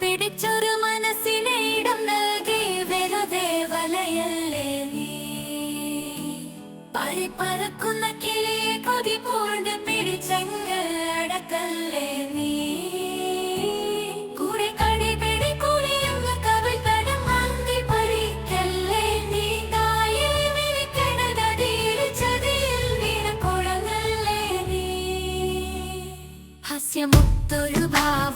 പിടിച്ചൊരു മനസ്സിനെ ഇടം നൽകി വെറുതെ വലയല്ലേ നീ? പറിപ്പറക്കുന്ന കിളിയെ കൊതി പൂണ്ട് പിടിച്ചെങ്ങ് അടക്കല്ലേ നീ? ഹസ്യമുത്തൊരു ഭാവ